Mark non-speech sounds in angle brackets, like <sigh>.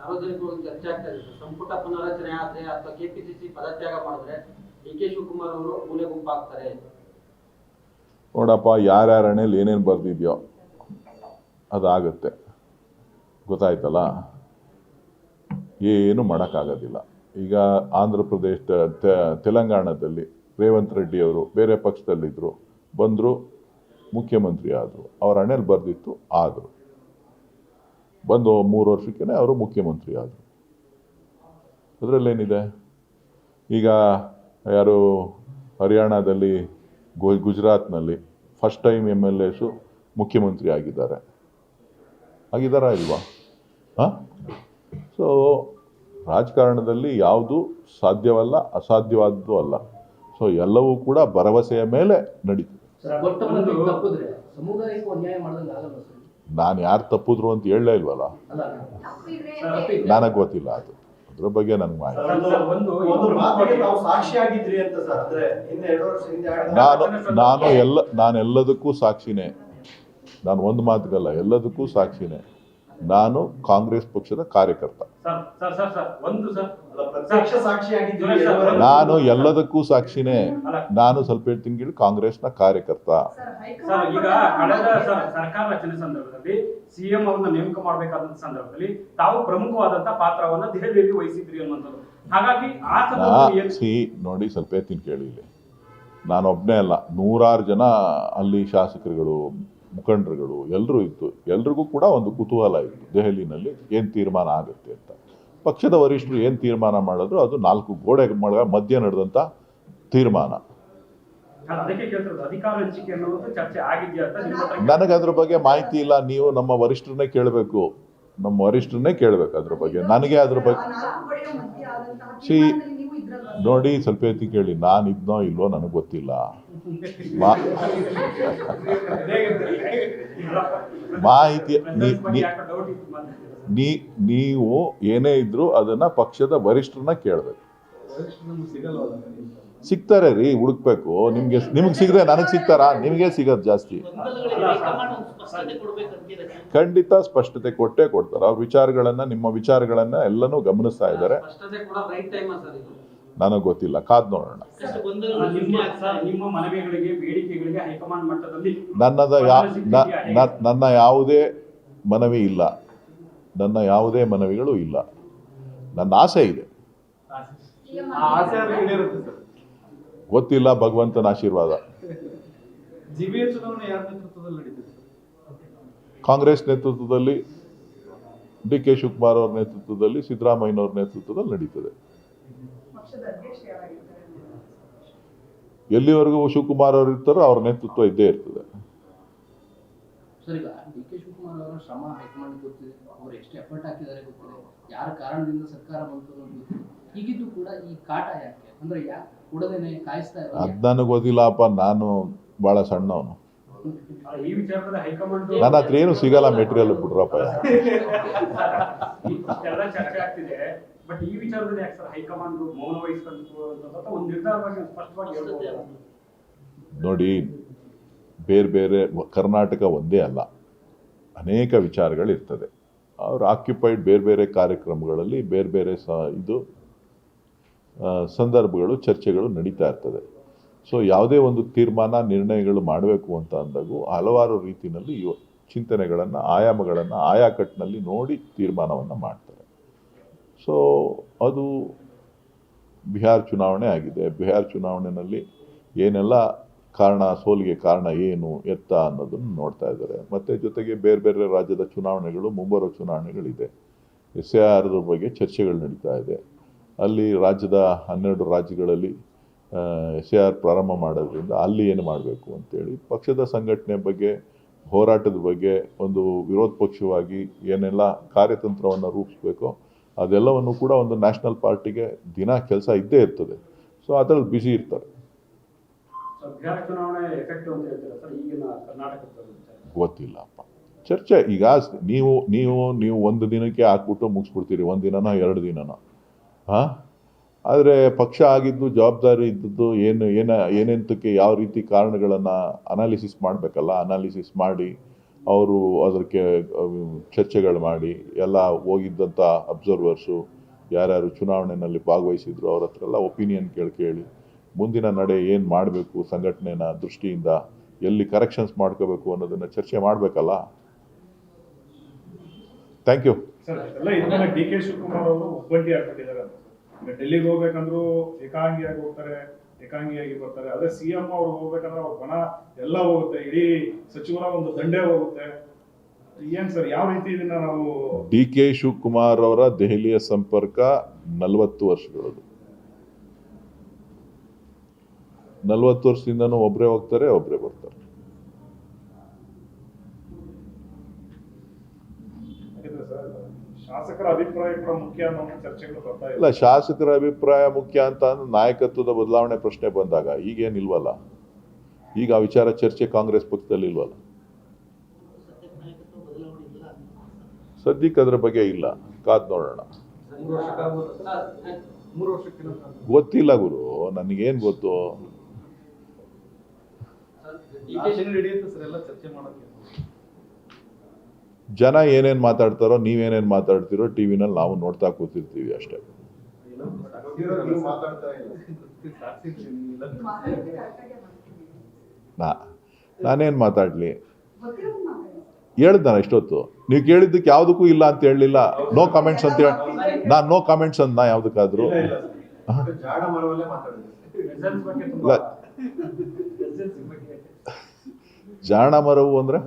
ಸಾರ್ವಜನಿಕವಾಗಿ ಚರ್ಚೆ ಆಗ್ತಾ ಇದೆ ಸಂಪುಟ ಪುನರಚನೆ ಆದ್ರೆ ಅಥವಾ ಕೆಪಿಸಿಸಿ ಪದತ್ಯಾಗ ಮಾಡಿದ್ರೆ ಡಿ ಕೆ ಶಿವಕುಮಾರ್ ಅವರು ಮೂಲೆ ಗುಂಪಾಗ್ತಾರೆ. ನೋಡಪ್ಪ, ಯಾರ್ಯಾರ ಹಣೆಯಲ್ಲಿ ಏನೇನು ಬರ್ದಿದ್ಯೋ ಅದಾಗುತ್ತೆ. ಗೊತ್ತಾಯ್ತಲ್ಲ? ಏನು ಮಾಡೋಕ್ಕಾಗೋದಿಲ್ಲ. ಈಗ ಆಂಧ್ರ ಪ್ರದೇಶ ತೆಲಂಗಾಣದಲ್ಲಿ ರೇವಂತ್ ರೆಡ್ಡಿ ಅವರು ಬೇರೆ ಪಕ್ಷದಲ್ಲಿದ್ದರು ಬಂದರು, ಮುಖ್ಯಮಂತ್ರಿ ಆದರು, ಅವ್ರ ಹಣೆಯಲ್ಲಿ ಬರೆದಿತ್ತು, ಆದರು. ಬಂದು ಮೂರು ವರ್ಷಕ್ಕೇ ಅವರು ಮುಖ್ಯಮಂತ್ರಿ ಆದರು ಅದರಲ್ಲೇನಿದೆ? ಈಗ ಯಾರು ಹರಿಯಾಣದಲ್ಲಿ ಗು, ಗುಜರಾತ್ನಲ್ಲಿ first time M L A ಮುಖ್ಯಮಂತ್ರಿ ಆಗಿದ್ದಾರೆ ಆಗಿದ್ದಾರಾ ಇಲ್ವಾ? ಹಾಂ? ಸೊ ರಾಜಕಾರಣದಲ್ಲಿ ಯಾವುದು ಸಾಧ್ಯವಲ್ಲ, ಅಸಾಧ್ಯವಾದದ್ದು ಅಲ್ಲ. ಸೊ ಎಲ್ಲವೂ ಕೂಡ ಭರವಸೆಯ ಮೇಲೆ ನಡೀತದೆ. ನಾನು ಯಾರು ತಪ್ಪಿದ್ರು ಅಂತ ಹೇಳಲೇ ಇಲ್ವಲ್ಲ? ಅಲ್ಲ. ನನಗೆ ಗೊತ್ತಿಲ್ಲ ಅದು. ಅದ್ರ ಬಗ್ಗೆ ನನಗೆ ಮಾಹಿತಿ ಸರ್, ಒಂದು ಒಂದು ಮಾತಿಗೆ ತಾವು ಸಾಕ್ಷಿಯಾಗಿದ್ರಿ ಅಂತ ಸರ್. ಅಂದ್ರೆ ಹಿಂದೆ ಎರಡು ವರ್ಷ ಹಿಂದೆ ಆಡಿದ ನಾನು ನಾನು ಎಲ್ಲ ನಾನು ಎಲ್ಲದಕ್ಕೂ ಸಾಕ್ಷಿನೇ. ನಾನು ಒಂದು ಮಾತುಗಲ್ಲ ಎಲ್ಲದಕ್ಕೂ ಸಾಕ್ಷಿನೇ. ನಾನು ಕಾಂಗ್ರೆಸ್ ಪಕ್ಷದ ಕಾರ್ಯಕರ್ತ. ನಾನು ಎಲ್ಲದಕ್ಕೂ ಸಾಕ್ಷಿನೇ. ನಾನು ಸ್ವಲ್ಪ ತಿಂಗಳು ಕಾಂಗ್ರೆಸ್ನ ಕಾರ್ಯಕರ್ತ. ಸರ್ ಈಗ ಕಳೆದ ಸರ್ ಸರ್ಕಾರ ರಚನೆ ಸಂದರ್ಭದಲ್ಲಿ ಸಿಎಂ ಅವ್ರನ್ನ ನೇಮಕ ಮಾಡಬೇಕಾದಂತ ಸಂದರ್ಭದಲ್ಲಿ ತಾವು ಪ್ರಮುಖವಾದಂತ ಪಾತ್ರವನ್ನ ದೆಹಲಿಯಲ್ಲಿ ವಹಿಸಿದ್ರಿ ಅನ್ನುವಂಥದ್ದು. ಹಾಗಾಗಿ ಆ ನೋಡಿ ಸ್ವಲ್ಪ ಎತ್ತಿನ ಕೇಳಿ ಇಲ್ಲಿ. ನಾನೊಬ್ಬನೇ ಅಲ್ಲ ನೂರಾರು ಜನ ಅಲ್ಲಿ ಶಾಸಕರುಗಳು ಮುಖಂಡರುಗಳು ಎಲ್ಲರೂ ಇತ್ತು ಎಲ್ರಿಗೂ ಕೂಡ ಒಂದು ಕುತೂಹಲ ಇತ್ತು ದೆಹಲಿನಲ್ಲಿ ಏನು ತೀರ್ಮಾನ ಆಗುತ್ತೆ ಅಂತ ಪಕ್ಷದ ವರಿಷ್ಠರು ಏನು ತೀರ್ಮಾನ ಮಾಡಿದ್ರು ಅದು ನಾಲ್ಕು ಗೋಡೆ ಮಳ ಮಧ್ಯೆ ನಡೆದಂಥ ತೀರ್ಮಾನ ಅದಕ್ಕೆ ಕೇಳ್ತಿರೋದು ಅಧಿಕಾರ ಹಂಚಿಕೆ ಅನ್ನೋದು ಚರ್ಚೆ ಆಗಿದೆಯಾ ಅಂತ ನನಗೆ ಅದ್ರ ಬಗ್ಗೆ ಮಾಹಿತಿ ಇಲ್ಲ ನೀವು ನಮ್ಮ ವರಿಷ್ಠರನ್ನೇ ಕೇಳಬೇಕು ನಮ್ಮ ವರಿಷ್ಠರನ್ನೇ ಕೇಳಬೇಕು ಅದ್ರ ಬಗ್ಗೆ ನನಗೆ ಅದ್ರ ಬಗ್ಗೆ See, ನೋಡಿ ಸ್ವಲ್ಪ ಎತ್ತಿ ಕೇಳಿ, ನಾನು ಇದ್ನೋ ಇಲ್ವೋ ನನಗೆ ಗೊತ್ತಿಲ್ಲ. ಮಾಹಿತಿ. ನೀ ನೀವು ಏನೇ ಇದ್ರು ಅದನ್ನ ಪಕ್ಷದ ವರಿಷ್ಠರನ್ನ ಕೇಳಬೇಕು. ಸಿಗ್ತಾರೆ ರೀ, ಹುಡುಕ್ಬೇಕು. ನಿಮ್ಗೆ ನಿಮ್ಗೆ ಸಿಗದೆ ನನಗೆ ಸಿಗ್ತಾರಾ? ನಿಮಗೆ ಸಿಗೋದು ಜಾಸ್ತಿ. ಖಂಡಿತ ಸ್ಪಷ್ಟತೆ ಕೊಟ್ಟೇ ಕೊಡ್ತಾರೆ. ಅವ್ರ ವಿಚಾರಗಳನ್ನ, ನಿಮ್ಮ ವಿಚಾರಗಳನ್ನ ಎಲ್ಲನೂ ಗಮನಿಸ್ತಾ ಇದ್ದಾರೆ. ನನಗೆ ಗೊತ್ತಿಲ್ಲ. ಕಾದ್ ನೋಡೋಣ. ನಿಮ್ಮ ಸರ್, ನಿಮ್ಮ ಮನವಿಗಳಿಗೆ ಬೇಡಿಕೆಗಳಿಗೆ ಹೈಕಮಾಂಡ್ ಮಟ್ಟದಲ್ಲಿ ನನ್ನದ ನನ್ನ ಯಾವುದೇ ಮನವಿ ಇಲ್ಲ. ನನ್ನ ಯಾವುದೇ ಮನವಿಗಳು ಇಲ್ಲ. ನನ್ನ ಆಸೆ ಇದೆ. ಆ ಆಸೆ ಆದ್ರೆ ಸರ್? ಗೊತ್ತಿಲ್ಲ ಭಗವಂತನ ಆಶೀರ್ವಾದ. ಕಾಂಗ್ರೆಸ್ ನೇತೃತ್ವದಲ್ಲಿ ಡಿ ಕೆ ಶಿವಕುಮಾರ್ ಅವ್ರ ನೇತೃತ್ವದಲ್ಲಿ ಸಿದ್ದರಾಮಯ್ಯನವ್ರ ನೇತೃತ್ವದಲ್ಲಿ ನಡೀತದೆ. ಎಲ್ಲಿವರೆಗೂ ಶಿವಕುಮಾರ್ ಅವರು ಇರ್ತಾರೋ ಅವ್ರ ನೇತೃತ್ವ ಇದ್ದೇ ಇರ್ತದೆ. ಸರ್ ಈಗ ಡಿ ಕೆ ಅವರ ಶ್ರಮ ಹೈಕಮಾಂಡ್ ಗೊತ್ತಿದೆ. ಅವ್ರು ಎಷ್ಟು ಎಫರ್ಟ್ ಹಾಕಿದ್ದಾರೆ ಗೊತ್ತಿದೆ. ಯಾರ ಕಾರಣದಿಂದ ಸರ್ಕಾರ ಬಂತು ಅನ್ನೋದು ಗೊತ್ತಿದೆ. ಕೂಡ ಈ ಕಾಟ ಯಾಕೆ? ಅಂದ್ರೆ ಯಾಕೆ ಕೊಡದೇನೆ ಕಾಯಿಸ್ತಾ ಇರೋ ಅದ್ ನನಗೆ ಗೊತ್ತಿಲ್ಲಪ್ಪ ನಾನು ಬಹಳ ಸಣ್ಣವನು. ಈ ವಿಚಾರದಲ್ಲಿ ಹೈಕಮಾಂಡ್ ನನ್ನ ಹತ್ರ ಏನು ಸಿಗಲ್ಲ ಮೆಟೀರಿಯಲ್ ಬಿಡ್ರಪ್ಪ <laughs> ಎಲ್ಲ ಚರ್ಚೆ ಆಗ್ತಿದೆ. ಬಟ್ ಈ ವಿಚಾರದಲ್ಲಿ ಯಾಕೆ ಸರ್ ಹೈಕಮಾಂಡ್ ಮೌನ ವಹಿಸ್ಕೊಂಡು ಒಂದು ನಿರ್ಧಾರವಾಗಿ ಸ್ಪಷ್ಟವಾಗಿ ಹೇಳ್ಬೋದು. ನೋಡಿ ಬೇರೆ ಬೇರೆ ಕರ್ನಾಟಕ ಒಂದೇ ಅಲ್ಲ. ಅನೇಕ ವಿಚಾರಗಳಿರ್ತದೆ ಅವ್ರು ಆಕ್ಯುಪೈಡ್ ಬೇರೆ ಬೇರೆ ಕಾರ್ಯಕ್ರಮಗಳಲ್ಲಿ ಬೇರೆ ಬೇರೆ ಸ ಇದು ಸಂದರ್ಭಗಳು ಚರ್ಚೆಗಳು ನಡೀತಾ ಇರ್ತದೆ. ಸೊ ಯಾವುದೇ ಒಂದು ತೀರ್ಮಾನ ನಿರ್ಣಯಗಳು ಮಾಡಬೇಕು ಅಂತ ಅಂದಾಗೂ ಹಲವಾರು ರೀತಿಯಲ್ಲಿ ಇವ ಚಿಂತನೆಗಳನ್ನು ಆಯಾಮಗಳನ್ನು ಆಯಾಕಟ್ಟಿನಲ್ಲಿ ನೋಡಿ ತೀರ್ಮಾನವನ್ನು ಮಾಡ್ತಾರೆ. ಸೊ ಅದು ಬಿಹಾರ್ ಚುನಾವಣೆ ಆಗಿದೆ. ಬಿಹಾರ್ ಚುನಾವಣೆಯಲ್ಲಿ ಏನೆಲ್ಲ ಕಾರಣ, ಸೋಲಿಗೆ ಕಾರಣ ಏನು, ಎತ್ತ ಅನ್ನೋದನ್ನು ನೋಡ್ತಾ ಇದ್ದಾರೆ. ಮತ್ತು ಜೊತೆಗೆ ಬೇರೆ ಬೇರೆ ರಾಜ್ಯದ ಚುನಾವಣೆಗಳು, ಮುಂಬರುವ ಚುನಾವಣೆಗಳಿದೆ. ಎಸ್ ಎ ಆರ್ ಬಗ್ಗೆ ಚರ್ಚೆಗಳು ನಡೀತಾ ಇದೆ. ಅಲ್ಲಿ ರಾಜ್ಯದ ಹನ್ನೆರಡು ರಾಜ್ಯಗಳಲ್ಲಿ ಎಸ್ ಎ ಆರ್ ಪ್ರಾರಂಭ ಮಾಡೋದ್ರಿಂದ ಅಲ್ಲಿ ಏನು ಮಾಡಬೇಕು ಅಂತೇಳಿ ಪಕ್ಷದ ಸಂಘಟನೆ ಬಗ್ಗೆ, ಹೋರಾಟದ ಬಗ್ಗೆ ಒಂದು ವಿರೋಧ ಪಕ್ಷವಾಗಿ ಏನೆಲ್ಲ ಕಾರ್ಯತಂತ್ರವನ್ನು ರೂಪಿಸ್ಬೇಕೋ ಅದೆಲ್ಲವನ್ನು ಕೂಡ ಒಂದು ನ್ಯಾಷನಲ್ ಪಾರ್ಟಿಗೆ ದಿನ ಕೆಲಸ ಇದ್ದೇ ಇರ್ತದೆ. ಸೊ ಅದರಲ್ಲಿ ಬ್ಯುಸಿ ಇರ್ತಾರೆ. ಗೊತ್ತಿಲ್ಲಪ್ಪ ಚರ್ಚೆ ಈಗ ನೀವು ನೀವು ನೀವು ಒಂದು ದಿನಕ್ಕೆ ಹಾಕ್ಬಿಟ್ಟು ಮುಗಿಸ್ಬಿಡ್ತೀರಿ. ಒಂದು ದಿನನ ಎರಡು ದಿನನೋ. ಹಾಂ? ಆದರೆ ಪಕ್ಷ ಆಗಿದ್ದು ಜವಾಬ್ದಾರಿ ಇದ್ದದ್ದು ಏನು ಏನ ಏನೆಂತಕ್ಕೆ ಯಾವ ರೀತಿ ಕಾರಣಗಳನ್ನು ಅನಾಲಿಸಿಸ್ ಮಾಡಬೇಕಲ್ಲ? ಅನಾಲಿಸಿಸ್ ಮಾಡಿ ಅವರು ಅದಕ್ಕೆ ಚರ್ಚೆಗಳು ಮಾಡಿ, ಎಲ್ಲ ಹೋಗಿದ್ದಂಥ ಅಬ್ಸರ್ವರ್ಸು ಯಾರ್ಯಾರು ಚುನಾವಣೆಯಲ್ಲಿ ಭಾಗವಹಿಸಿದ್ರು, ಅವ್ರ ಹತ್ರ ಎಲ್ಲ ಒಪಿನಿಯನ್ ಕೇಳಿ ಕೇಳಿ, ಮುಂದಿನ ನಡೆ ಏನು ಮಾಡಬೇಕು ಸಂಘಟನೆನ ದೃಷ್ಟಿಯಿಂದ, ಎಲ್ಲಿ ಕರೆಕ್ಷನ್ಸ್ ಮಾಡ್ಕೋಬೇಕು ಅನ್ನೋದನ್ನು ಚರ್ಚೆ ಮಾಡಬೇಕಲ್ಲ? Thank you D K Shivakumar ಅವರು ಡೆಲ್ಲಿಗೆ ಹೋಗ್ಬೇಕಂದ್ರು ಏಕಾಂಗಿಯಾಗಿ ಹೋಗ್ತಾರೆ ಏಕಾಂಗಿಯಾಗಿ ಬರ್ತಾರೆ. ಅದೇ ಸಿ ಎಂ ಅವ್ರು ಹೋಗ್ಬೇಕಂದ್ರೆ ಅವ್ರ ಬಣ ಎಲ್ಲ ಹೋಗುತ್ತೆ. ಇಡೀ ಸಚಿವರ ಒಂದು ದಂಡೇ ಹೋಗುತ್ತೆ. ಏನ್ ಸರ್, ಯಾವ ರೀತಿ ಇದನ್ನ ನಾವು ಡಿ ಕೆ ಶಿವಕುಮಾರ್ ಅವರ ದೆಹಲಿಯ ಸಂಪರ್ಕ ನಲವತ್ತು ವರ್ಷಗಳದು ನಲವತ್ತು ವರ್ಷದಿಂದನೂ ಒಬ್ಬರೇ ಹೋಗ್ತಾರೆ ಒಬ್ಬರೇ ಬರ್ತಾರೆ ಯಾಕಂದ್ರೆ ಸರ್ ಶಾಸಕರ ಅಭಿಪ್ರಾಯ ಕೂಡ ಮುಖ್ಯ ಅನ್ನೋ ಒಂದು ಚರ್ಚೆಗಳು ಬರ್ತಾ ಇಲ್ಲ ಶಾಸಕರ ಅಭಿಪ್ರಾಯ ಮುಖ್ಯ ಅಂತ ಅಂದ್ರೆ ನಾಯಕತ್ವದ ಬದಲಾವಣೆ ಪ್ರಶ್ನೆ ಬಂದಾಗ ಈಗೇನಿಲ್ವಲ್ಲ ಈಗ ಆ ವಿಚಾರ ಚರ್ಚೆ ಕಾಂಗ್ರೆಸ್ ಪಕ್ಷದಲ್ಲಿ ಇಲ್ವಲ್ಲ? ಸದ್ಯಕ್ಕೆ ಅದ್ರ ಬಗ್ಗೆ ಇಲ್ಲ. ಕಾದ್ ನೋಡೋಣ. ಗೊತ್ತಿಲ್ಲ ಗುರು ನನಗೇನು ಗೊತ್ತು? ಚರ್ಚೆ ಮಾಡೋಕೆ ಜನ ಏನೇನು ಮಾತಾಡ್ತಾರೋ ನೀವೇನೇನು ಮಾತಾಡ್ತೀರೋ ಟಿ ವಿನಲ್ಲಿ ನಾವು ನೋಡ್ತಾ ಕೂತಿರ್ತೀವಿ ಅಷ್ಟೇ. ನಾ ನಾನೇನು ಮಾತಾಡಲಿ? ಹೇಳ್ದ ನಾನು ಇಷ್ಟೊತ್ತು. ನೀವು ಕೇಳಿದ್ದಕ್ಕೆ ಯಾವುದಕ್ಕೂ ಇಲ್ಲ ಅಂತ ಹೇಳಲಿಲ್ಲ. ನೋ ಕಮೆಂಟ್ಸ್ ಅಂತ ಹೇಳಿ ನಾನು ನೋ ಕಮೆಂಟ್ಸ್ ಯಾವುದಕ್ಕಾದ್ರೂ. ಬಗ್ಗೆ ಇಲ್ಲ. ತುಂಬಾ ಜಾಣ ಮರವು ಅಂದರೆ?